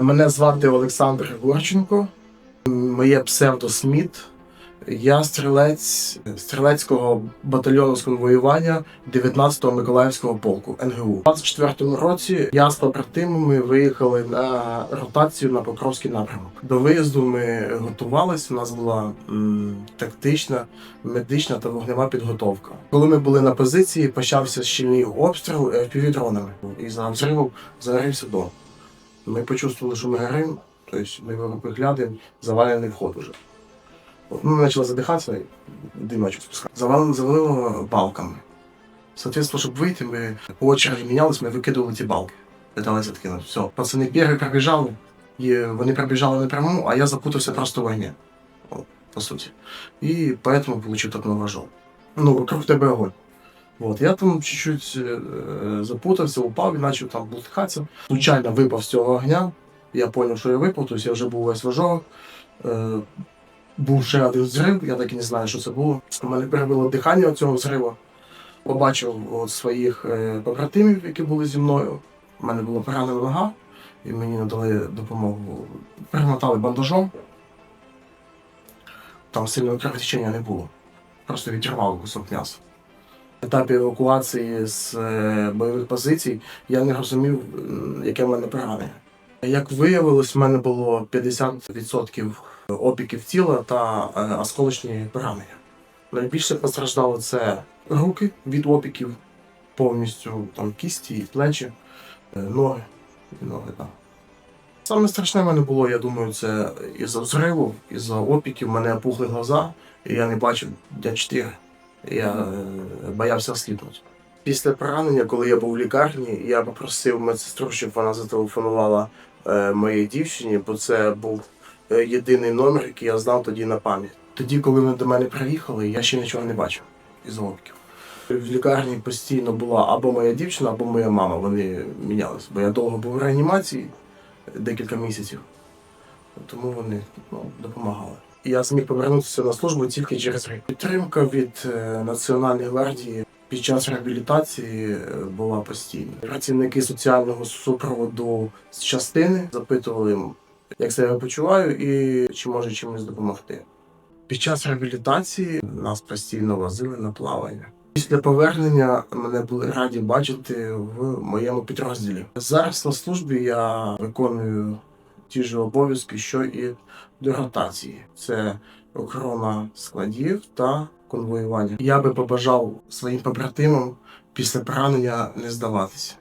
Мене звати Олександр Григорченко, моє псевдо Сміт. Я стрілець стрілецького батальйону з конвоювання 19-го Миколаївського полку НГУ. У 24-му році я з побратимами виїхали на ротацію на Покровський напрямок. До виїзду ми готувалися. У нас була м, тактична, медична та вогнева підготовка. Коли ми були на позиції, почався щільний обстріл півдронами. І за взривом загорівся дом. Ми почувствовали, що ми горимо, тобто ми виглядаємо, завалений вход уже. От, ну, Ми почали задихатися, і димачок спускати. Завалило, завалило балками. Соответственно, щоб вийти, ми по очереді мінялись, ми викидували ті балки. Питалися відкинути. Все. Пацани перші пробіжали, і вони пробіжали напряму, а я запутався просто в вогні. По суті. І поэтому получив так ножом. Ну, вокруг тебе огонь. Вот, я там чуть-чуть е, запутався, упав і почав там бултихатися. Случайно випав з цього огня. Я зрозумів, що я випав, тобто я вже був весь в ожогах. Е, був ще один взрив, я так і не знаю, що це було. У мене перебило дихання цього взриву. Побачив от своїх е, побратимів, які були зі мною. У мене була поранена нога, і мені надали допомогу. Примотали бандажом. Там сильного кровотечення не було. Просто відірвало кусок м'яса. Етапі евакуації з е, бойових позицій я не розумів, яке в мене поранення. Як виявилось, в мене було 50% опіків тіла та е, осколочні поранення. Найбільше постраждало це руки від опіків, повністю там кісті плечі, е, ноги. І ноги так. Саме страшне в мене було, я думаю, це із-за взриву, із-за опіків, мене опухли глаза, і я не бачив дня 4. Я е, боявся сліпнути. Після поранення, коли я був в лікарні, я попросив медсестру, щоб вона зателефонувала е, моїй дівчині, бо це був е, єдиний номер, який я знав тоді на пам'ять. Тоді, коли вони до мене приїхали, я ще нічого не бачив із опіків. В лікарні постійно була або моя дівчина, або моя мама. Вони мінялися, бо я довго був в реанімації декілька місяців, тому вони ну, допомагали. Я зміг повернутися на службу тільки через рік. Підтримка від е, Національної гвардії під час реабілітації е, була постійна. Працівники соціального супроводу з частини запитували, як себе почуваю і чи може чимось допомогти. Під час реабілітації нас постійно возили на плавання. Після повернення мене були раді бачити в моєму підрозділі. Зараз на службі я виконую ті ж обов'язки, що і до ротації. Це охорона складів та конвоювання. Я би побажав своїм побратимам після поранення не здаватися.